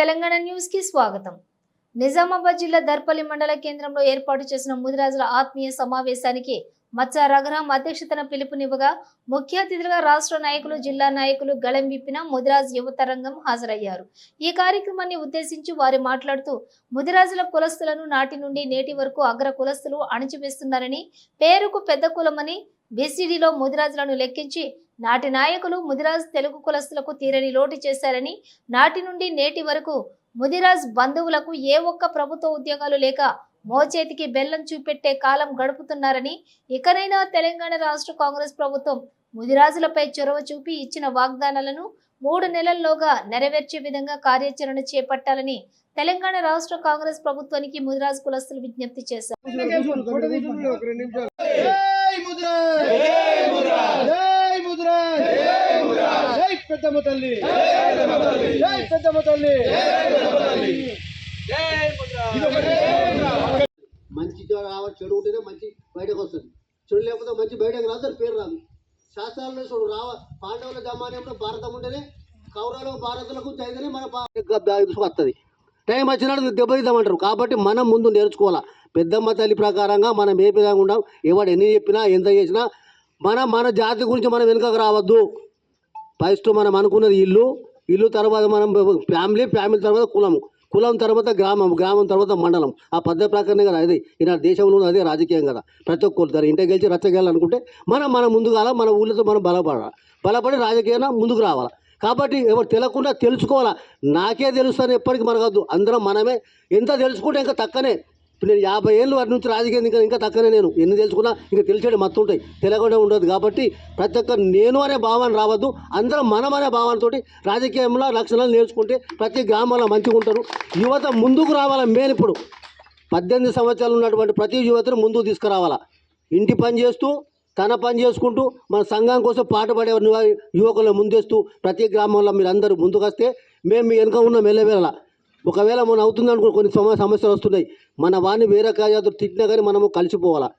తెలంగాణ న్యూస్కి స్వాగతం. నిజామాబాద్ జిల్లా దర్పల్లి మండల కేంద్రంలో ఏర్పాటు చేసిన ముదిరాజుల ఆత్మీయ సమావేశానికి మచ్చ రఘురాం అధ్యక్షతన పిలుపునివ్వగా ముఖ్య అతిథులుగా రాష్ట్ర నాయకులు జిల్లా నాయకులు గళం విప్పిన ముదిరాజ్ యువత రంగం హాజరయ్యారు. ఈ కార్యక్రమాన్ని ఉద్దేశించి వారు మాట్లాడుతూ ముదిరాజుల కులస్తులను నాటి నుండి నేటి వరకు అగ్ర కులస్తులు అణచివేస్తున్నారని పేరుకు పెద్ద కులమని బీసీడీలో ముదిరాజులను లెక్కించి నాటి నాయకులు ముదిరాజ్ తెలుగు కులస్తులకు తీరని లోటు చేశారని నాటి నుండి నేటి వరకు ముదిరాజ్ బంధువులకు ఏ ఒక్క ప్రభుత్వ ఉద్యోగాలు లేక మోచేతికి బెల్లం చూపెట్టే కాలం గడుపుతున్నారని ఇకనైనా తెలంగాణ రాష్ట్ర కాంగ్రెస్ ప్రభుత్వం ముదిరాజులపై చొరవ చూపి ఇచ్చిన వాగ్దానాలను మూడు నెలల్లోగా నెరవేర్చే విధంగా కార్యాచరణ చేపట్టాలని తెలంగాణ రాష్ట్ర కాంగ్రెస్ ప్రభుత్వానికి ముదిరాజ్ కులస్తులు విజ్ఞప్తి చేశారు జై ముద్రాజ్ జై ముద్రాజ్ జై ముద్రాజ్ జై పెద్దమ్మ తల్లి. జై పెద్దమ్మ తల్లి. మంచి రావాలి చెడు ఉంటేనే మంచి బయటకు వస్తుంది. చెడు లేకపోతే మంచి బయటకు రాదు పేరు రాదు. శాస్త్రాల్లో చూడు రావ పాండవుల జమానంలో భారతం ఉంటేనే కౌరవులకు భారతులకు చైతన్య మన వస్తుంది. టైం వచ్చినప్పుడు దెబ్బతిద్దామంటారు. కాబట్టి మనం ముందు నేర్చుకోవాలా. పెద్దమ్మ తల్లి ప్రకారంగా మనం ఏ విధంగా ఉండాం ఎవడు ఎన్ని చెప్పినా ఎంత చేసినా మన మన జాతి గురించి మనం వెనుకకు రావద్దు. ఫస్ట్ మనం అనుకున్నది ఇల్లు ఇల్లు తర్వాత మనం ఫ్యామిలీ ఫ్యామిలీ తర్వాత కులం కులం తర్వాత గ్రామం గ్రామం తర్వాత మండలం. ఆ పద్ధతి ప్రకారమే కదా అది ఈనాడు దేశంలో అదే రాజకీయం కదా. ప్రతి ఒక్కరు దాని ఇంటికి గెలిచి రచ్చగలనుకుంటే మనం మనం ముందుగాల మన ఊళ్ళతో మనం బలపడాలి. బలపడి రాజకీయంగా ముందుకు రావాలి. కాబట్టి ఎవరు తెలియకుండా తెలుసుకోవాలా. నాకే తెలుస్తాను ఎప్పటికీ మనకద్దు అందరం మనమే. ఎంత తెలుసుకుంటే ఇంకా తక్కనే. ఇప్పుడు నేను యాభై ఏళ్ళు వాటి నుంచి రాజకీయం ఇంకా ఇంకా తక్కువనే నేను. ఎన్ని తెలుసుకున్నా ఇంకా తెలిసేది మత్తు ఉంటాయి. తెలియకుండా ఉండదు కాబట్టి ప్రతి ఒక్క నేను అనే భావాన్ని రావద్దు. అందరం మనం అనే భావనతోటి రాజకీయంలో లక్షణాలు నేర్చుకుంటే ప్రతి గ్రామంలో మంచిగా ఉంటారు. యువత ముందుకు రావాలా మెయిన్ ఇప్పుడు? పద్దెనిమిది సంవత్సరాలు ఉన్నటువంటి ప్రతి యువతను ముందుకు తీసుకురావాలా? ఇంటి పని చేస్తూ తన పని చేసుకుంటూ మన సంఘం కోసం పాటుపడే యువకులను ముందేస్తూ ప్రతి గ్రామంలో మీరు అందరూ ముందుకొస్తే మేము మీ వెనుక ఉన్న మెల్లవేళ ఒకవేళ మనం అవుతుంది అనుకో కొన్ని సమస్యలు వస్తున్నాయి. మన వాడిని వేరే కార్యాలతో తిట్టినా కానీ మనము కలిసిపోవాలా?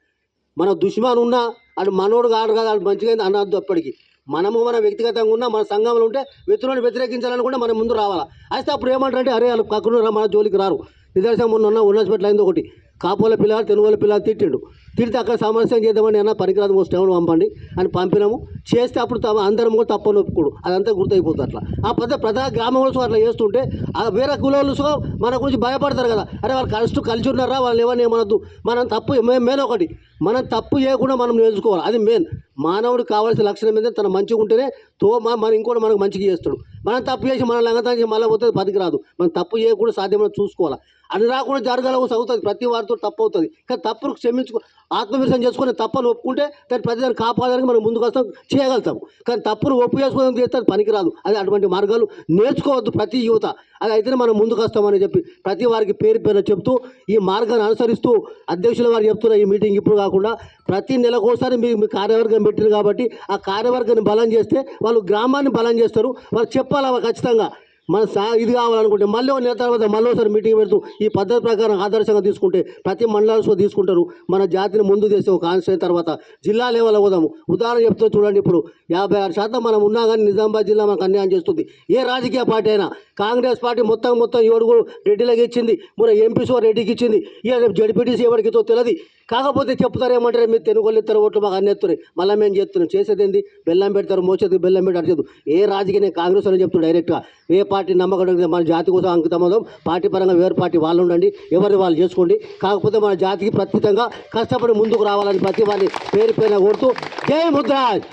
మన దుష్మాన్ ఉన్నా అటు మనోడు కాడు కదా అది మంచిగా అయింది అనద్దు అప్పటికి. మనము మన వ్యక్తిగతంగా ఉన్నా మన సంఘంలో ఉంటే వ్యక్తులను వ్యతిరేకించాలనుకుంటే మనం ముందు రావాలా? అయితే అప్పుడు ఏమంటారంటే అరే వాళ్ళు కక్కున మన జోలికి రారు. నిదర్శనం మొన్న ఉన్న ఉన్నస్పెట్ల అయింది ఒకటి. కాపోల పిల్లలు తెలుగుల పిల్లలు తిట్టిండు. తిరిగి అక్కడ సమస్య చేద్దామని అన్న పనికిరాదు మోస్ట్ ఎవరు పంపండి అని పంపినాము. చేస్తే అప్పుడు తమ అందరం కూడా తప్పని ఒప్పుకోడు. అదంతా గుర్తయిపోతుంది అట్లా. ఆ పెద్ద ప్రధాన గ్రామంలో అట్లా చేస్తుంటే ఆ వేరే కులంలో మన గురించి భయపడతారు కదా. అరే వాళ్ళు కలిసి కలిసి ఉన్నారా? వాళ్ళు ఏమని ఏమనద్దు. మనం తప్పు మెయిన్ ఒకటి. మనం తప్పు చేయకుండా మనం నేర్చుకోవాలి అది మెయిన్. మానవుడు కావాల్సిన లక్షణం ఏంటంటే తన మంచిగా ఉంటేనే తో మన ఇంకోటి మనకు మంచిగా చేస్తాడు. మనం తప్పు చేసి మన లంగతానికి చేసి మళ్ళీ పోతే పనికిరాదు మనం తప్పు చేయకుండా సాధ్యమైన చూసుకోవాలి. అది రాకుండా జరగలవలసి అవుతుంది ప్రతి వారితో తప్పు అవుతుంది కానీ తప్పును క్షమించుకో ఆత్మవిశ్వాసం చేసుకుని తప్పని ఒప్పుకుంటే దాన్ని ప్రతిదాన్ని కాపాడడానికి మనం ముందుకు వస్తాం చేయగలుగుతాం. కానీ తప్పును ఒప్పు చేసుకోవడం చేస్తే అది పనికిరాదు. అది అటువంటి మార్గాలు నేర్చుకోవద్దు ప్రతి యువత. అది అయితేనే మనం ముందుకు వస్తామని చెప్పి ప్రతి వారికి పేరు పేరు చెప్తూ ఈ మార్గాన్ని అనుసరిస్తూ అధ్యక్షుల వారు చెప్తున్న ఈ మీటింగ్ ఇప్పుడు కాకుండా ప్రతి నెలకోసారి మీ మీ కార్యవర్గం పెట్టింది కాబట్టి ఆ కార్యవర్గాన్ని బలం చేస్తే వాళ్ళు గ్రామాన్ని బలం చేస్తారు. వాళ్ళు చెప్పాలి ఖచ్చితంగా. మన సా ఇది కావాలనుకుంటే మళ్ళీ ఒక నెల తర్వాత మళ్ళీ ఒకసారి మీటింగ్ పెడుతూ ఈ పద్ధతి ప్రకారం ఆదర్శంగా తీసుకుంటే ప్రతి మండలాలు తీసుకుంటారు. మన జాతిని ముందు చేసే ఒక కాన్స్టిట్యూన్ తర్వాత జిల్లా లెవెల్ పోదాము. ఉదాహరణ చెప్తూ చూడండి ఇప్పుడు. యాభై ఆరు శాతం మనం ఉన్నా కానీ నిజామాబాద్ జిల్లా మనకు అన్యాయం చేస్తుంది. ఏ రాజకీయ పార్టీ అయినా కాంగ్రెస్ పార్టీ మొత్తం మొత్తం ఏడుగురు రెడ్డిలకు ఇచ్చింది మన ఎంపీసీ రెడ్డికి ఇచ్చింది ఇక రేపు జడిపిటీసీ ఎవరికితో తెలియదు కాకపోతే చెప్తారు ఏమంటారు మీరు తెలుగులు ఇస్తారు ఓట్లు మాకు అన్ని మళ్ళీ మేము చేస్తున్నాం. చేసేది ఏంది? బెల్లం పెడతారు మోసేది బెల్లం పెట్టి అడిచేది ఏ రాజకీయ నేను కాంగ్రెస్ అని చెప్తాను డైరెక్ట్గా. ఏ పార్టీ పార్టీ నమ్మకం మన జాతి కోసం అంకితమదం పార్టీ పరంగా వేరు పార్టీ వాళ్ళు ఉండండి ఎవరిని వాళ్ళు చేసుకోండి. కాకపోతే మన జాతికి ప్రత్యేకంగా కష్టపడి ముందుకు రావాలని ప్రతి వారిని పేరు పేరున కోరుతూ జై ముద్రాజ్.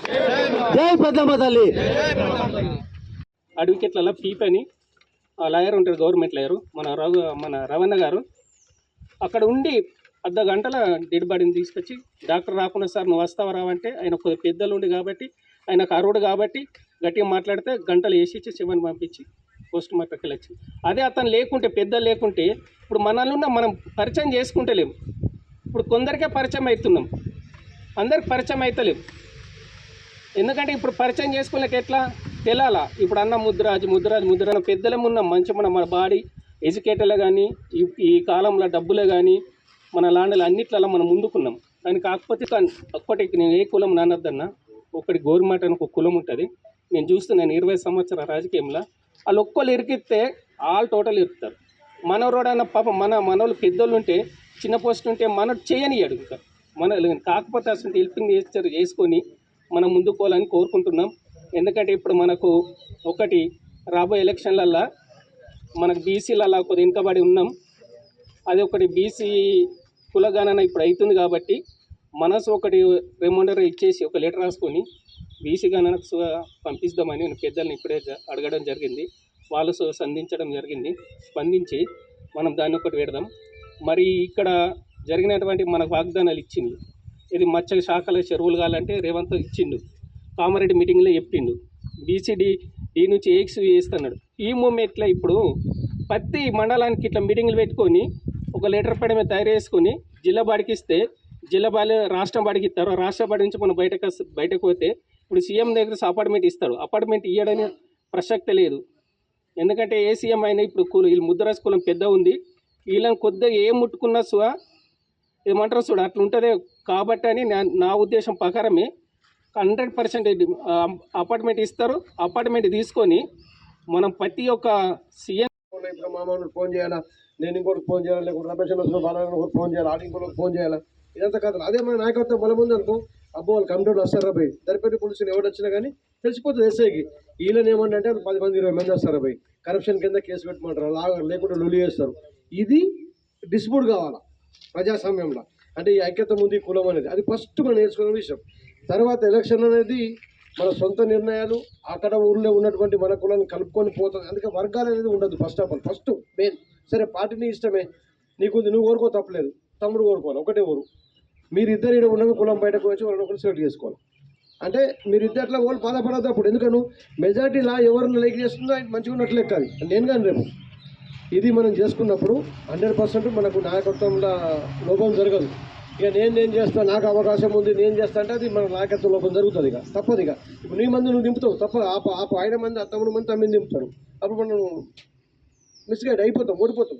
జై పెద్దమ్మ తల్లి. అడ్వకేట్లలో పీప్ అని ఆ లాయర్ ఉంటారు గవర్నమెంట్ లాయరు మన రఘు మన రవణ గారు. అక్కడ ఉండి అర్ధ గంటల డెడ్ బాడీని తీసుకొచ్చి డాక్టర్ రాకుండా సార్ నువ్వు వస్తావా రావంటే ఆయన కొద్ది పెద్దలు ఉండి కాబట్టి ఆయనకు అరుడు కాబట్టి గట్టిగా మాట్లాడితే గంటలు వేసి ఇచ్చి శివని పంపించి పోస్ట్ మార్టంకి అదే అతను లేకుంటే పెద్ద లేకుంటే ఇప్పుడు మనల్ని ఉన్న మనం పరిచయం చేసుకుంటలేము ఇప్పుడు కొందరికే పరిచయం అవుతున్నాం. అందరికి పరిచయం అవుతలేము ఎందుకంటే ఇప్పుడు పరిచయం చేసుకోలేక ఎట్లా? తెలాలా. ఇప్పుడు అన్న ముద్రాజ్ ముద్రాజ్ ముద్ర పెద్దలం ఉన్న మంచి మన మన బాడీ ఎడ్యుకేటర్లు కానీ ఈ కాలంలో డబ్బులే కానీ మన లాండలు అన్నిట్లలో మనం ముందుకున్నాం. కానీ కాకపోతే ఒక్కటి నేను ఏ కులం నానద్దన్నా ఒకటి గోరుమాట అని ఒక కులం ఉంటుంది. నేను చూస్తున్నాను ఇరవై సంవత్సరాల రాజకీయంలో వాళ్ళు ఒక్కళ్ళు ఇరికిస్తే ఆల్ టోటల్ ఇరుకుతారు. మనవరోడైనా అన్న పాపం మన మనోళ్ళు పెద్దోళ్ళు ఉంటే చిన్న పోస్ట్ ఉంటే మన చేయని అడుగుతారు మన కాకపోతే అసలు హెల్పింగ్ నేచర్ చేసుకొని మనం ముందుకోవాలని కోరుకుంటున్నాం. ఎందుకంటే ఇప్పుడు మనకు ఒకటి రాబోయే ఎలక్షన్లల్లో మనకు బీసీలల్లా కొద్దిగా వెనుకబడి ఉన్నాం. అది ఒకటి బీసీ కులగణన ఇప్పుడు అవుతుంది కాబట్టి మనసు ఒకటి రిమైండర్ ఇచ్చేసి ఒక లెటర్ రాసుకొని బీసీ గణనకు సు- పంపిస్తామని పెద్దల్ని ఇప్పుడే అడగడం జరిగింది. వాళ్ళు సు- సంధించడం జరిగింది. స్పందించి మనం దాన్ని ఒకటి పెడదాం. మరి ఇక్కడ జరిగినటువంటి మనకు వాగ్దానాలు ఇచ్చింది. ఇది మత్స్య శాఖల చెరువులు కావాలంటే రేవంత్ ఇచ్చిండు. కామారెడ్డి మీటింగ్లో చెప్పిండు. బీసీడీ ఈ నుంచి ఏక్స్ వేస్తున్నాడు ఈ మూమెంట్లో ఇప్పుడు ప్రతి మండలానికి ఇట్లా మీటింగ్లు పెట్టుకొని ఒక లెటర్ పడమే తయారు చేసుకొని జిల్లా బాడికి ఇస్తే జిల్లా బాడి రాష్ట్రం బాడికి ఇస్తారు. రాష్ట్ర బాడి నుంచి మనం బయటకు బయటకు పోతే ఇప్పుడు సీఎం దగ్గర అపార్ట్మెంట్ ఇస్తాడు. అపార్ట్మెంట్ ఇవ్వడని ప్రసక్తి లేదు. ఎందుకంటే ఏ సీఎం అయినా ఇప్పుడు కుల వీళ్ళు ముద్రాస్ కులం పెద్ద ఉంది. వీళ్ళని కొద్దిగా ఏం ముట్టుకున్నా సు ఏమంటారు చూడు అట్లా ఉంటుంది కాబట్టి అని నా- నా ఉద్దేశం ప్రకారమే హండ్రెడ్ పర్సెంట్ అపార్ట్మెంట్ ఇస్తారు. అపార్ట్మెంట్ తీసుకొని మనం ప్రతి ఒక్క సీఎం ఇప్పుడు మామూలు ఫోన్ చేయాలా? నేను ఇంకోటి ఫోన్ చేయాలి? లేకుంటే రమేష్ ఫోన్ చేయాలి? ఆడి ఫోన్ చేయాలా? ఇదంతా కాదు. అదే మన నాయకత్వం బలం ఉంది అనుకో అబ్బో వాళ్ళు కంప్యూటర్ వస్తారా పోయి దరిపెట్టి పోలీసులు ఎవరు వచ్చినా కానీ తెలిసిపోతుంది ఎస్ఐకి. వీళ్ళని ఏమంటే పది మంది ఇరవై మంది వస్తారా పోయి కరప్షన్ కింద కేసు పెట్టమంటారు. లాగా లేకుండా లొలి చేస్తారు. ఇది డిస్ప్యూట్ కావాలా ప్రజాస్వామ్యంలో? అంటే ఈ ఐక్యత ఉంది కులం అనేది. అది ఫస్ట్ మనం నేర్చుకున్న విషయం. తర్వాత ఎలక్షన్ అనేది మన సొంత నిర్ణయాలు అక్కడ ఊళ్ళో ఉన్నటువంటి మన కులాన్ని కలుపుకొని పోతుంది. అందుకే వర్గాలు అనేది ఉండదు first of all first main సరే పార్టీని ఇష్టమే. నీకుంది నువ్వు కోరుకో తప్పలేదు. తమ్ముడు కోరుకోవాలి. ఒకటే ఊరు. మీరు ఇద్దరు ఇక్కడ ఉన్న కులం బయటకు వచ్చి వాళ్ళని ఒకరు సెలెక్ట్ చేసుకోవాలి. అంటే మీరు ఇద్దరిలో వాళ్ళు బాధపడద్దు అప్పుడు. ఎందుకను? మెజార్టీ లా ఎవరిని లైక్ చేస్తుందో ఆయన మంచిగా ఉన్నట్లు లెక్క అది. నేను కానీ రేపు. ఇది మనం చేసుకున్నప్పుడు హండ్రెడ్ పర్సెంట్ మనకు నాయకత్వంలో లోపం జరగదు. ఇక నేను నేను చేస్తా నాకు అవకాశం ఉంది నేను చేస్తా అంటే అది మన నాయకత్వ లోపం జరుగుతుంది ఇక. తప్పదు ఇక. ఇప్పుడు నీ మంది నువ్వు దింపుతావు తప్పదు. ఆప ఆప ఆయన మంది తమ్ముడు మంది తమ్మిని దింపుతారు అప్పుడు మనం మిస్గైడ్ అయిపోతాం ఓడిపోతాం.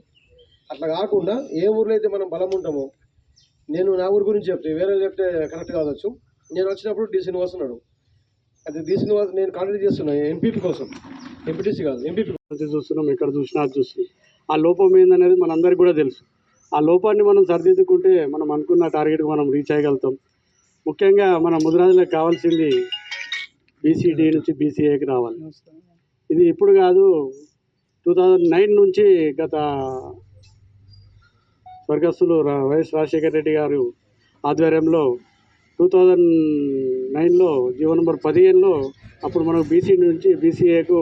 అట్లా కాకుండా ఏ ఊర్లో అయితే మనం బలం ఉంటామో నేను నా ఊరి గురించి చెప్తే వేరే చెప్తే కరెక్ట్ కావచ్చు. నేను వచ్చినప్పుడు డి శ్రీనివాస్ ఉన్నాడు. అది డి శ్రీనివాస్ నేను కాంటాక్ట్ చేస్తున్నాను ఎంపీపీ కోసం. ఎంపీటీసీ కాదు ఎంపీపీ చూస్తున్నాం ఎక్కడ చూసినా అది చూస్తున్నాం. ఆ లోపం ఏందనేది మనందరికీ కూడా తెలుసు. ఆ లోపాన్ని మనం సరిదిద్దుకుంటే మనం అనుకున్న టార్గెట్కి మనం రీచ్ అయ్యగలుగుతాం. ముఖ్యంగా మన ముదిరాజులకు కావాల్సింది బీసీడీ నుంచి బీసీఏకి రావాలి. ఇది ఇప్పుడు కాదు టూ థౌజండ్ నైన్ నుంచి గత స్వర్గస్థులు వైఎస్ రాజశేఖర రెడ్డి గారు ఆధ్వర్యంలో టూ థౌజండ్ నైన్లో జీవో నెంబర్ పదిహేనులో అప్పుడు మనకు బీసీ నుంచి బీసీఏకు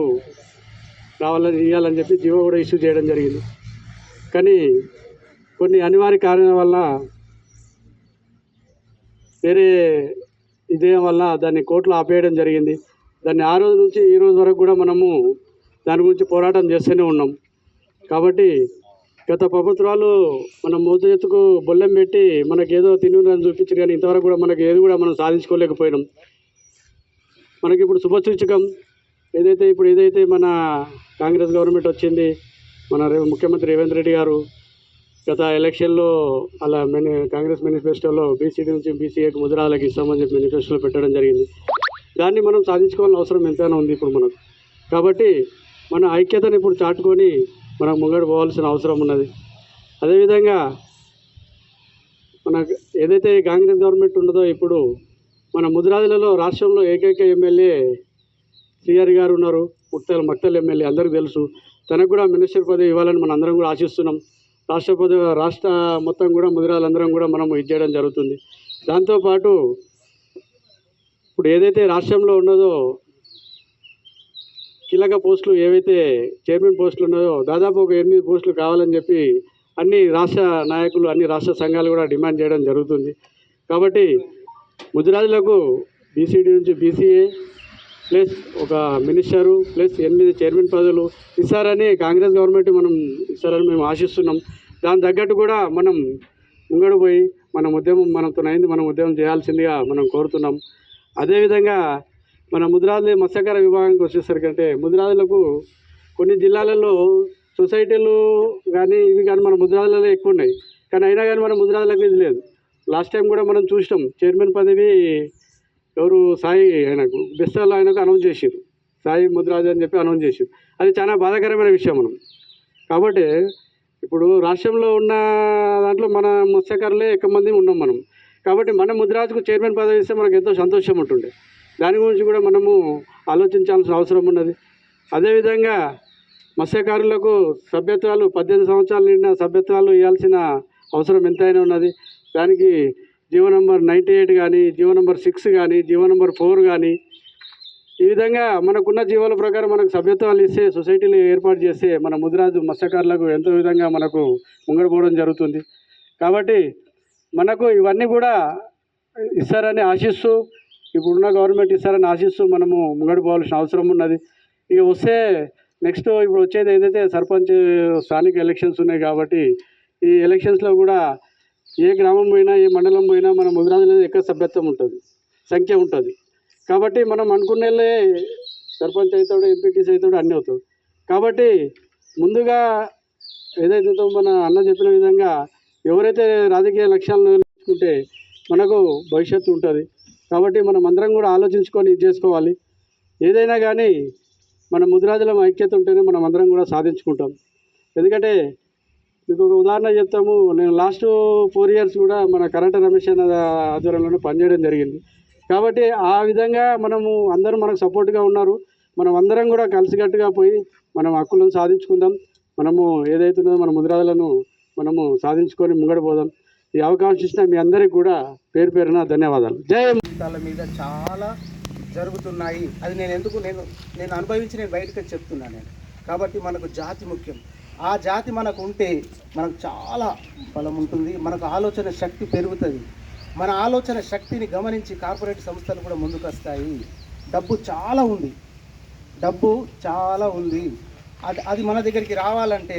రావాలని ఇవ్వాలని చెప్పి జీవో కూడా ఇష్యూ చేయడం జరిగింది. కానీ కొన్ని అనివార్య కారణాల వల్ల వేరే ఇదే వల్ల దాన్ని కోర్టులో ఆపేయడం జరిగింది. దాన్ని ఆ రోజు నుంచి ఈ రోజు వరకు కూడా మనము దాని గురించి పోరాటం చేస్తూనే ఉన్నాం. కాబట్టి గత ప్రభుత్వాలు మన మూత ఎత్తుకు బొల్లెం పెట్టి మనకేదో తిని చూపించారు కానీ ఇంతవరకు కూడా మనకి ఏది కూడా మనం సాధించుకోలేకపోయినాం. మనకి ఇప్పుడు శుభసూచకం. ఏదైతే ఇప్పుడు ఏదైతే మన కాంగ్రెస్ గవర్నమెంట్ వచ్చింది మన ముఖ్యమంత్రి రేవంత్ రెడ్డి గారు గత ఎలక్షన్లో అలా మెని కాంగ్రెస్ మేనిఫెస్టోలో బీసీడీ నుంచి బీసీఏకి ముద్రాలకి ఇస్తామని చెప్పి మేనిఫెస్టోలో పెట్టడం జరిగింది. దాన్ని మనం సాధించుకోవాల్సిన అవసరం ఎంతైనా ఉంది ఇప్పుడు మనకు. కాబట్టి మన ఐక్యతను ఇప్పుడు చాటుకొని మనం ముంగడు పోవాల్సిన అవసరం ఉన్నది. అదేవిధంగా మన ఏదైతే కాంగ్రెస్ గవర్నమెంట్ ఉన్నదో ఇప్పుడు మన ముదిరాజులలో రాష్ట్రంలో ఏకైక ఎమ్మెల్యే సిఆర్ గారు ఉన్నారు. ముక్తల్ మక్తల్ ఎమ్మెల్యే అందరికీ తెలుసు. తనకు కూడా మినిస్టర్ పదవి ఇవ్వాలని మనం అందరం కూడా ఆశిస్తున్నాం. రాష్ట్ర పదవి రాష్ట్ర మొత్తం కూడా ముదిరాలందరం కూడా మనం ఇది చేయడం జరుగుతుంది. దాంతోపాటు ఇప్పుడు ఏదైతే రాష్ట్రంలో ఉన్నదో కీలక పోస్టులు ఏవైతే చైర్మన్ పోస్టులు ఉన్నాయో దాదాపు ఒక ఎనిమిది పోస్టులు కావాలని చెప్పి అన్ని రాష్ట్ర నాయకులు అన్ని రాష్ట్ర సంఘాలు కూడా డిమాండ్ చేయడం జరుగుతుంది. కాబట్టి ముదిరాజులకు బీసీడీ నుంచి బీసీఏ ప్లస్ ఒక మినిస్టరు ప్లస్ ఎనిమిది చైర్మన్ పదవులు ఇస్తారని కాంగ్రెస్ గవర్నమెంట్ మనం ఇస్తారని మేము ఆశిస్తున్నాం. దాని తగ్గట్టు కూడా మనం ముంగడు పోయి మన ఉద్యమం మనతో అయింది మనం ఉద్యమం చేయాల్సిందిగా మనం కోరుతున్నాం. అదేవిధంగా మన ముదిరాజుల మత్స్యకార విభాగానికి వచ్చేసరికి అంటే ముదిరాజులకు కొన్ని జిల్లాలలో సొసైటీలు కానీ ఇవి కానీ మన ముదిరాజులలో ఎక్కువ ఉన్నాయి కానీ అయినా కానీ మన ముదిరాజులకు ఇది లేదు. లాస్ట్ టైం కూడా మనం చూసినాం. చైర్మన్ పదవి ఎవరు సాయి ఆయనకు బెస్టాల్ ఆయనకు అనౌన్స్ చేసారు సాయి ముద్రాజు అని చెప్పి అనౌన్స్ చేసారు అది చాలా బాధాకరమైన విషయం మనం. కాబట్టి ఇప్పుడు రాష్ట్రంలో ఉన్న దాంట్లో మన మత్స్యకారులే ఎక్కువ మంది ఉన్నాం మనం. కాబట్టి మన ముద్రాజుకు చైర్మన్ పదవి ఇస్తే మనకు ఎంతో సంతోషం ఉంటుండే. దాని గురించి కూడా మనము ఆలోచించాల్సిన అవసరం ఉన్నది. అదేవిధంగా మత్స్యకారులకు సభ్యత్వాలు పద్దెనిమిది సంవత్సరాలు నిండిన సభ్యత్వాలు ఇవ్వాల్సిన అవసరం ఎంతైనా ఉన్నది. దానికి జీవో నంబర్ నైంటీ ఎయిట్ కానీ జీవో నంబర్ సిక్స్ కానీ జీవో నంబర్ ఫోర్ కానీ ఈ విధంగా మనకున్న జీవాల ప్రకారం మనకు సభ్యత్వాలు ఇస్తే సొసైటీలు ఏర్పాటు చేస్తే మన ముదిరాజు మత్స్యకారులకు ఎంతో విధంగా మనకు ముంగడిపోవడం జరుగుతుంది. కాబట్టి మనకు ఇవన్నీ కూడా ఇస్తారని ఆశిస్తూ ఇప్పుడున్న గవర్నమెంట్ ఇస్తారని ఆశిస్తూ మనము ముంగడిపోవాల్సిన అవసరం ఉన్నది. ఇక వస్తే నెక్స్ట్ ఇప్పుడు వచ్చేది ఏదైతే సర్పంచ్ స్థానిక ఎలక్షన్స్ ఉన్నాయి కాబట్టి ఈ ఎలక్షన్స్లో కూడా ఏ గ్రామం పోయినా ఏ మండలం పోయినా మన ముదిరాజులనేది ఎక్కువ సభ్యత్వం ఉంటుంది సంఖ్య ఉంటుంది. కాబట్టి మనం అనుకునేళ్ళే సర్పంచ్ అవుతాడు ఎంపీటీసీ అవుతాడు అన్నీ అవుతాడు కాబట్టి ముందుగా ఏదైతే మన అన్న చెప్పిన విధంగా ఎవరైతే రాజకీయ లక్ష్యాలను నేర్చుకుంటే మనకు భవిష్యత్తు ఉంటుంది. కాబట్టి మనం అందరం కూడా ఆలోచించుకొని ఇది చేసుకోవాలి. ఏదైనా కానీ మన ముదిరాజులం ఐక్యత ఉంటేనే మనం అందరం కూడా సాధించుకుంటాం. ఎందుకంటే మీకు ఒక ఉదాహరణ చెప్తాము. నేను లాస్ట్ ఫోర్ ఇయర్స్ కూడా మన కరెంట్ రమేష్ అన్న ఆధ్వర్యంలోనే పనిచేయడం జరిగింది. కాబట్టి ఆ విధంగా మనము అందరూ మనకు సపోర్ట్గా ఉన్నారు. మనం అందరం కూడా కలిసికట్టుగా పోయి మనం హక్కులను సాధించుకుందాం. మనము ఏదైతున్నదో మన ముదిరాజులను మనము సాధించుకొని ముంగడిపోదాం ఈ అవకాశం ఇచ్చిన మీ అందరికీ కూడా పేరు పేరున ధన్యవాదాలు. జయంతాల మీద చాలా జరుగుతున్నాయి. అది నేను ఎందుకు నేను నేను అనుభవించి నేను బయటకు చెప్తున్నాను నేను. కాబట్టి మనకు జాతి ముఖ్యం. ఆ జాతి మనకు ఉంటే మనకు చాలా బలం ఉంటుంది. మనకు ఆలోచన శక్తి పెరుగుతుంది. మన ఆలోచన శక్తిని గమనించి కార్పొరేట్ సంస్థలు కూడా ముందుకు వస్తాయి. డబ్బు చాలా ఉంది. డబ్బు చాలా ఉంది. అది అది మన దగ్గరికి రావాలంటే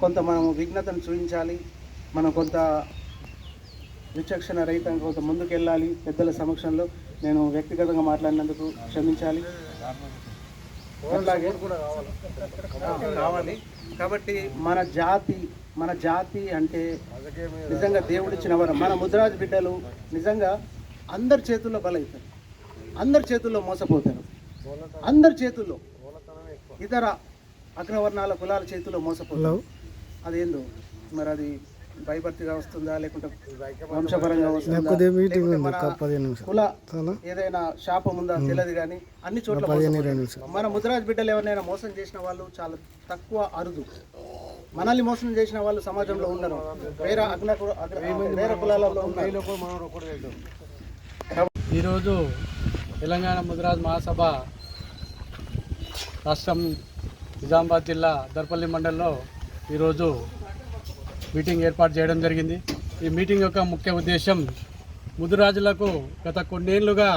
కొంత మనం విఘ్నతను చూపించాలి. మనం కొంత విచక్షణ రహితంగా కొంత ముందుకెళ్ళాలి పెద్దల సమక్షంలో నేను వ్యక్తిగతంగా మాట్లాడినందుకు క్షమించాలి. కావాలి. కాబట్టి మన జాతి మన జాతి అంటే నిజంగా దేవుడిచ్చిన వరం. మన ముద్రాజు బిడ్డలు నిజంగా అందరి చేతుల్లో బలవుతారు అందరి చేతుల్లో మోసపోతారు. అందరి చేతుల్లో ఇతర అగ్రవర్ణాల కులాల చేతుల్లో మోసపోతారు. అదేందో? మరి అది భయభక్తిగా వస్తుందా? లేకుంటే వంశపరంగా వస్తుందా? కుల ఏదైనా శాపం ఉందా? తెలియదు కానీ అన్ని చోట్ల. మన ముద్రాజ్ బిడ్డలు ఎవరినైనా మోసం చేసిన వాళ్ళు చాలా తక్కువ అరుదు. మనల్ని మోసం చేసిన వాళ్ళు సమాజంలో ఉన్నారు వేరే అగ్న వేరే కులాలలో ఈరోజు తెలంగాణ ముదిరాజ్ మహాసభ రాష్ట్రం నిజామాబాద్ జిల్లా దర్పల్లి మండలంలో ఈరోజు మీటింగ్ ఏర్పాటు చేయడం జరిగింది. ఈ మీటింగ్ యొక్క ముఖ్య ఉద్దేశం ముదురాజులకు గత కొన్నేళ్ళుగా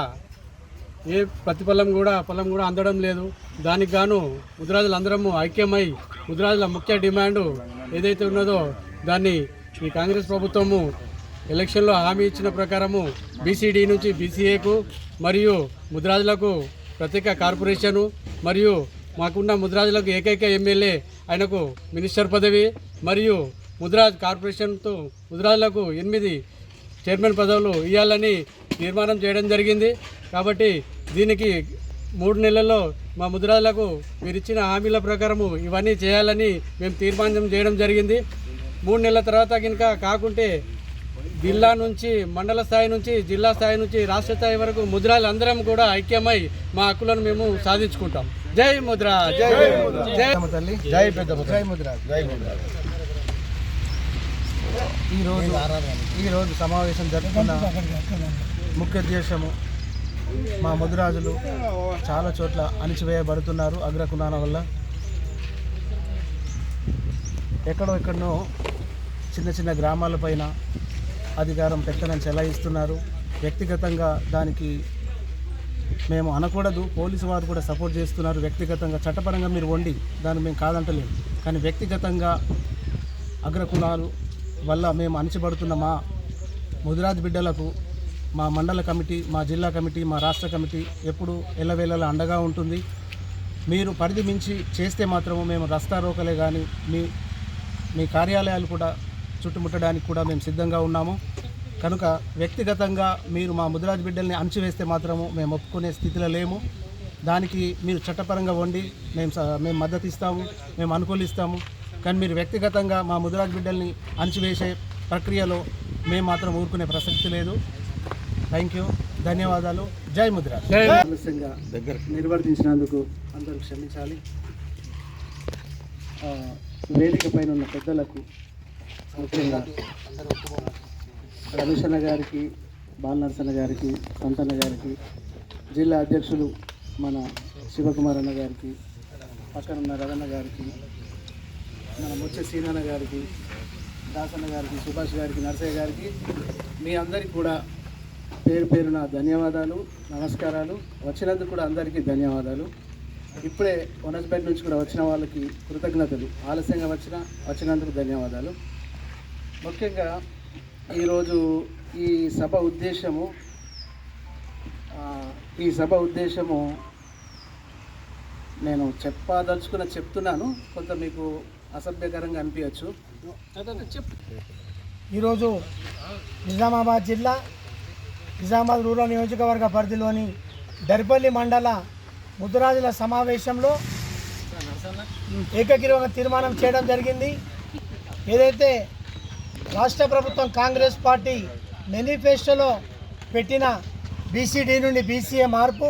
ఏ ప్రతిఫలం కూడా ఫలం కూడా అందడం లేదు. దానికి గాను ముదిరాజులు అందరము ఐక్యమై ముదురాజుల ముఖ్య డిమాండు ఏదైతే ఉన్నదో దాన్ని ఈ కాంగ్రెస్ ప్రభుత్వము ఎలక్షన్లో హామీ ఇచ్చిన ప్రకారము బీసీడీ నుంచి బీసీఏకు మరియు ముద్రాజులకు ప్రత్యేక కార్పొరేషను మరియు మాకున్న ముద్రాజులకు ఏకైక ఎమ్మెల్యే ఆయనకు మినిస్టర్ పదవి మరియు ముద్రాజ్ కార్పొరేషన్తో ముద్రాజులకు ఎనిమిది చైర్మన్ పదవులు ఇవ్వాలని తీర్మానం చేయడం జరిగింది. కాబట్టి దీనికి మూడు నెలల్లో మా ముద్రాజులకు మీరు ఇచ్చిన హామీల ప్రకారము ఇవన్నీ చేయాలని మేము తీర్మానం చేయడం జరిగింది. మూడు నెలల తర్వాత కనుక కాకుంటే జిల్లా నుంచి మండల స్థాయి నుంచి జిల్లా స్థాయి నుంచి రాష్ట్ర స్థాయి వరకు ముద్రాలు అందరం కూడా ఐక్యమై మా హక్కులను మేము సాధించుకుంటాం. జై ముద్ర జై జై తల్లి. జై పెద్ద జై ముద్ర జై ముద్ర ఈరోజు ఈరోజు సమావేశం జరుపుకున్న ముఖ్య ఉద్దేశము మా ముదిరాజులు చాలా చోట్ల అణిచివేయబడుతున్నారు అగ్రకుణాల వల్ల. ఎక్కడో ఎక్కడో చిన్న చిన్న గ్రామాలపైన అధికారం పెత్తనం చెలాయిస్తున్నారు. వ్యక్తిగతంగా దానికి మేము అనకూడదు పోలీసు వారు కూడా సపోర్ట్ చేస్తున్నారు. వ్యక్తిగతంగా చట్టపరంగా మీరు వండి దాన్ని మేము కాదంటలేము. కానీ వ్యక్తిగతంగా అగ్రకులాలు వల్ల మేము అణచిబడుతున్న మా ముదిరాజ్ బిడ్డలకు మా మండల కమిటీ మా జిల్లా కమిటీ మా రాష్ట్ర కమిటీ ఎప్పుడు ఎల్లవేళలా అండగా ఉంటుంది. మీరు పరిధి మించి చేస్తే మాత్రము మేము రస్తా రోకలే కానీ మీ మీ కార్యాలయాలు కూడా చుట్టుముట్టడానికి కూడా మేము సిద్ధంగా ఉన్నాము. కనుక వ్యక్తిగతంగా మీరు మా ముదిరాజ్ బిడ్డల్ని అణచివేస్తే మాత్రము మేము ఒప్పుకునే స్థితిలో లేము. దానికి మీరు చట్టపరంగా వండి మేము స- మేము మద్దతు ఇస్తాము మేము అనుకూలిస్తాము. కానీ మీరు వ్యక్తిగతంగా మా ముదిరాజ్ బిడ్డల్ని అణచివేసే ప్రక్రియలో మేము మాత్రం ఊరుకునే ప్రసక్తి లేదు. థ్యాంక్ యూ ధన్యవాదాలు. జై ఆలస్యంగా దగ్గర. నిర్వర్తించినందుకు అందరూ క్షమించాలి. ఆ, వేదిక పైన ఉన్న పెద్దలకు ముఖ్యంగా రమేష్ అన్న గారికి బాలనరసన్న గారికి సంతన్న గారికి జిల్లా అధ్యక్షులు మన శివకుమార్ అన్న గారికి పక్కన ఉన్న రవణ గారికి మన ముచ్చ సీనన్న గారికి దాసన్న గారికి సుభాష్ గారికి నరసయ్య గారికి మీ అందరికి కూడా పేరు పేరు నా ధన్యవాదాలు నమస్కారాలు. వచ్చినందుకు కూడా అందరికీ ధన్యవాదాలు. ఇప్పుడే వనస్పేట నుంచి కూడా వచ్చిన వాళ్ళకి కృతజ్ఞతలు. ఆలస్యంగా వచ్చిన వచ్చినందుకు ధన్యవాదాలు. ముఖ్యంగా ఈరోజు ఈ సభ ఉద్దేశము ఈ సభ ఉద్దేశము నేను చెప్పదలుచుకున్న చెప్తున్నాను. కొంత మీకు అసభ్యకరంగా అనిపించచ్చు. ఈరోజు నిజామాబాద్ జిల్లా నిజామాబాద్ రూరల్ నియోజకవర్గ పరిధిలోని దర్పల్లి మండల ముద్దురాజుల సమావేశంలో ఏకగ్రీవంగా తీర్మానం చేయడం జరిగింది. ఏదైతే రాష్ట్ర ప్రభుత్వం కాంగ్రెస్ పార్టీ మేనిఫెస్టోలో పెట్టిన బీసీడీ నుండి బీసీఏ మార్పు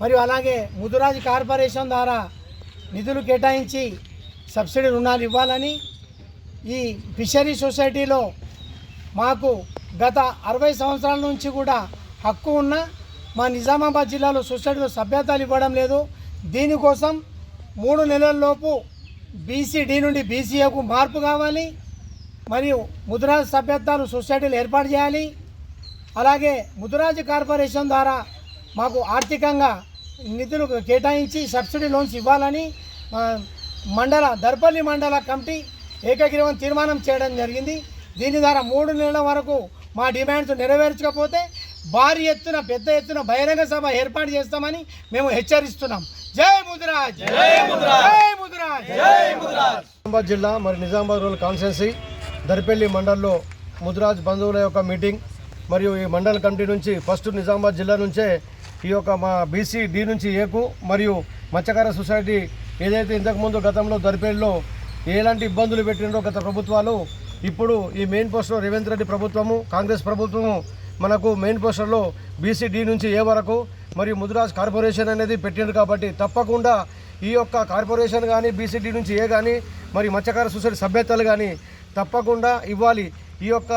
మరియు అలాగే ముదురాజు కార్పొరేషన్ ద్వారా నిధులు కేటాయించి సబ్సిడీ రుణాలు ఇవ్వాలని ఈ ఫిషరీ సొసైటీలో మాకు గత అరవై సంవత్సరాల నుంచి కూడా హక్కు ఉన్న మా నిజామాబాద్ జిల్లాలో సొసైటీలో సభ్యతలు ఇవ్వడం లేదు. దీనికోసం మూడు నెలల్లోపు బీసీడీ నుండి బీసీఏకు మార్పు కావాలి మరియు ముద్రాజ్ సభ్యత్వాలు సొసైటీలు ఏర్పాటు చేయాలి. అలాగే ముద్రాజ్ కార్పొరేషన్ ద్వారా మాకు ఆర్థికంగా నిధులు కేటాయించి సబ్సిడీ లోన్స్ ఇవ్వాలని మండల దర్పల్లి మండల కమిటీ ఏకగ్రీవం తీర్మానం చేయడం జరిగింది. దీని ద్వారా మూడు నెలల వరకు మా డిమాండ్స్ నెరవేర్చకపోతే భారీ ఎత్తున పెద్ద ఎత్తున బహిరంగ సభ ఏర్పాటు చేస్తామని మేము హెచ్చరిస్తున్నాం. జై ముద్రాజ్! జై ముద్రాజ్! జై ముద్రాజ్! నిజామాబాద్ జిల్లా మరి నిజామాబాద్ రూరల్ కాన్స్టిట్యున్సీ దరిపల్లి మండల్లో ముదిరాజ్ బంధువుల యొక్క మీటింగ్ మరియు ఈ మండల కమిటీ నుంచి ఫస్ట్ నిజామాబాద్ జిల్లా నుంచే ఈ యొక్క మా బీసీ డి నుంచి ఏకు మరియు మత్స్యకార సొసైటీ ఏదైతే ఇంతకుముందు గతంలో దరిపల్లిలో ఎలాంటి ఇబ్బందులు పెట్టినో గత ప్రభుత్వాలు ఇప్పుడు ఈ మెయిన్ పోస్ట్లో రేవంత్ రెడ్డి ప్రభుత్వము కాంగ్రెస్ ప్రభుత్వము మనకు మెయిన్ పోస్టర్లో బీసీడీ నుంచి ఏ వరకు మరియు ముదిరాజ్ కార్పొరేషన్ అనేది పెట్టిండు కాబట్టి తప్పకుండా ఈ యొక్క కార్పొరేషన్ కానీ బీసీడీ నుంచి ఏ కానీ మరి మత్స్యకార సొసైటీ సభ్యతలు కానీ తప్పకుండా ఇవ్వాలి. ఈ యొక్క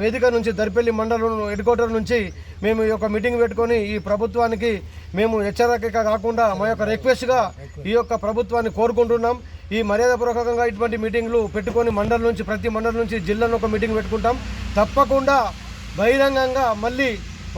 వేదిక నుంచి దరిపల్లి మండలం హెడ్ క్వార్టర్ నుంచి మేము ఈ యొక్క మీటింగ్ పెట్టుకొని ఈ ప్రభుత్వానికి మేము హెచ్చరిక కాకుండా మా యొక్క రిక్వెస్ట్గా ఈ యొక్క ప్రభుత్వాన్ని కోరుకుంటున్నాం. ఈ మర్యాదపూర్వకంగా ఇటువంటి మీటింగ్లు పెట్టుకొని మండలం నుంచి ప్రతి మండలం నుంచి జిల్లాలో ఒక మీటింగ్ పెట్టుకుంటాం. తప్పకుండా బహిరంగంగా మళ్ళీ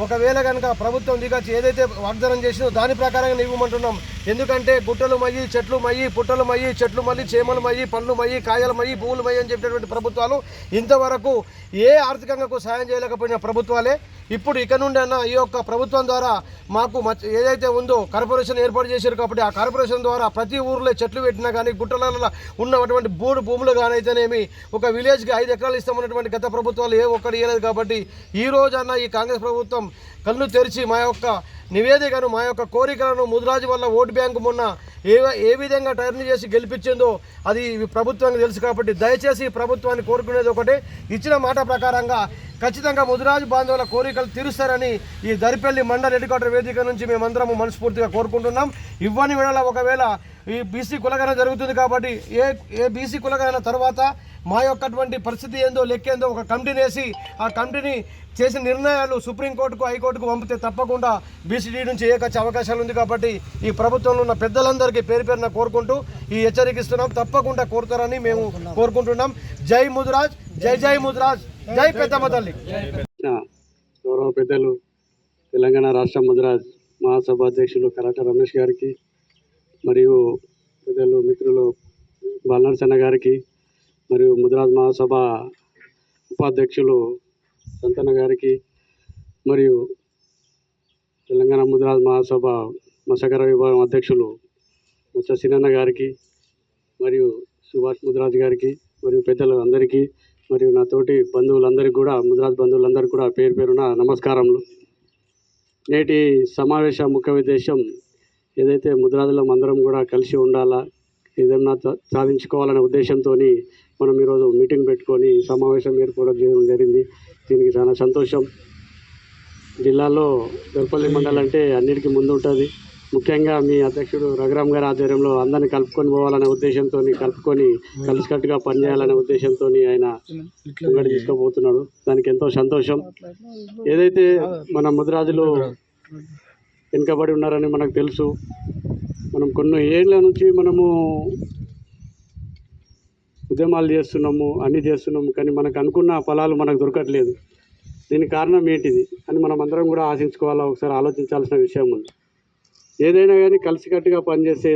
ఒకవేళ కనుక ప్రభుత్వం దిగచ్చి ఏదైతే వాగ్దానం చేసిందో దాని ప్రకారంగా ఇవ్వమంటున్నాం. ఎందుకంటే గుట్టలు మయ్యి చెట్లు మయ్యి పుట్టలు మయ్యి చెట్లు మళ్ళీ చేమలు మయ్యి పండ్లు మయ్యి కాయలు మయ్యి భూములు మయ్యి అని చెప్పినటువంటి ప్రభుత్వాలు ఇంతవరకు ఏ ఆర్థికంగా సహాయం చేయలేకపోయిన ప్రభుత్వాలే. ఇప్పుడు ఇక నుండి అన్న ఈ యొక్క ప్రభుత్వం ద్వారా మాకు ఏదైతే ఉందో కార్పొరేషన్ ఏర్పాటు చేశారు కాబట్టి ఆ కార్పొరేషన్ ద్వారా ప్రతి ఊర్లో చెట్లు పెట్టినా కానీ గుట్టలలో ఉన్నటువంటి బూడు భూములు కానీ ఒక విలేజ్కి ఐదు ఎకరాలు ఇస్తామన్నటువంటి గత ప్రభుత్వాలు ఏ ఒక్కటి ఇవ్వలేదు కాబట్టి ఈ రోజు అన్న ఈ కాంగ్రెస్ ప్రభుత్వం కళ్ళు తెరిచి మా యొక్క నివేదికను మా యొక్క కోరికలను ముదిరాజు వల్ల ఓటు బ్యాంకు మొన్న ఏ ఏ విధంగా టర్న్ చేసి గెలిపించిందో అది ప్రభుత్వానికి తెలుసు కాబట్టి దయచేసి ప్రభుత్వాన్ని కోరుకునేది ఒకటి. ఇచ్చిన మాట ప్రకారంగా ఖచ్చితంగా ముదిరాజు బాంధవుల కోరికలు తీరుస్తారని ఈ దరిపల్లి మండల హెడ్క్వార్టర్ వేదిక నుంచి మేమందరము మనస్ఫూర్తిగా కోరుకుంటున్నాం. ఇవ్వని వేళ ఒకవేళ ఈ బీసీ కులగన జరుగుతుంది కాబట్టి ఏ ఏ బీసీ కులగన తర్వాత మా యొక్కటువంటి పరిస్థితి ఏందో లెక్కేందో ఒక కమిటీని వేసి ఆ కమిటీని చేసిన నిర్ణయాలు సుప్రీంకోర్టుకు హైకోర్టుకు పంపితే తప్పకుండా బీసీడీ నుంచి ఏకొచ్చే అవకాశాలు ఉంది కాబట్టి ఈ ప్రభుత్వంలో ఉన్న పెద్దలందరికీ పేరు పేరున కోరుకుంటూ ఈ హెచ్చరిక ఇస్తున్నాం. తప్పకుండా కోరుతారని మేము కోరుకుంటున్నాం. జై ముదురాజ్ జై జై ముదురాజ్. జై పెద్దమ్మ తల్లి గౌరవ పెద్దలు తెలంగాణ రాష్ట్ర ముద్రాజ్ మహాసభ అధ్యక్షులు కరాట రమేష్ గారికి మరియు పెద్దలు మిత్రులు బాలనరసన్న గారికి మరియు ముద్రాజ్ మహాసభ ఉపాధ్యక్షులు సంతన గారికి మరియు తెలంగాణ ముద్రాజ్ మహాసభ మత్స్యకార విభాగం అధ్యక్షులు ముచ్చ సినన్న గారికి మరియు సుభాష్ ముద్రాజ్ గారికి మరియు పెద్దలు అందరికీ మరియు నా తోటి బంధువులందరికీ కూడా ముద్రాజ్ బంధువులందరికీ కూడా పేరు పేరున నమస్కారములు. నేటి సమావేశ ముఖ్య ఉద్దేశం ఏదైతే ముద్రాజులం అందరం కూడా కలిసి ఉండాలా ఏదన్నా సాధించుకోవాలనే ఉద్దేశంతో మనం ఈరోజు మీటింగ్ పెట్టుకొని సమావేశం ఏర్పాటు చేయడం జరిగింది. దీనికి చాలా సంతోషం. జిల్లాలో దొరపల్లి మండలం అంటే అన్నిటికీ ముందు ఉంటుంది ముఖ్యంగా మీ అధ్యక్షుడు రఘురామ్ గారి ఆధ్వర్యంలో అందరిని కలుపుకొని పోవాలనే ఉద్దేశంతో కలుపుకొని కలిసికట్టుగా పనిచేయాలనే ఉద్దేశంతో ఆయన ముంగడి తీసుకోబోతున్నాడు దానికి ఎంతో సంతోషం. ఏదైతే మన ముద్రాజులు వెనుకబడి ఉన్నారని మనకు తెలుసు మనం కొన్ని ఏళ్ళ నుంచి మనము ఉద్యమాలు చేస్తున్నాము అన్నీ చేస్తున్నాము కానీ మనకు అనుకున్న ఫలాలు మనకు దొరకట్లేదు. దీనికి కారణం ఏంటిది అని మనం అందరం కూడా ఆశించుకోవాలా? ఒకసారి ఆలోచించాల్సిన విషయం ఉంది. ఏదైనా కానీ కలిసికట్టుగా పనిచేస్తే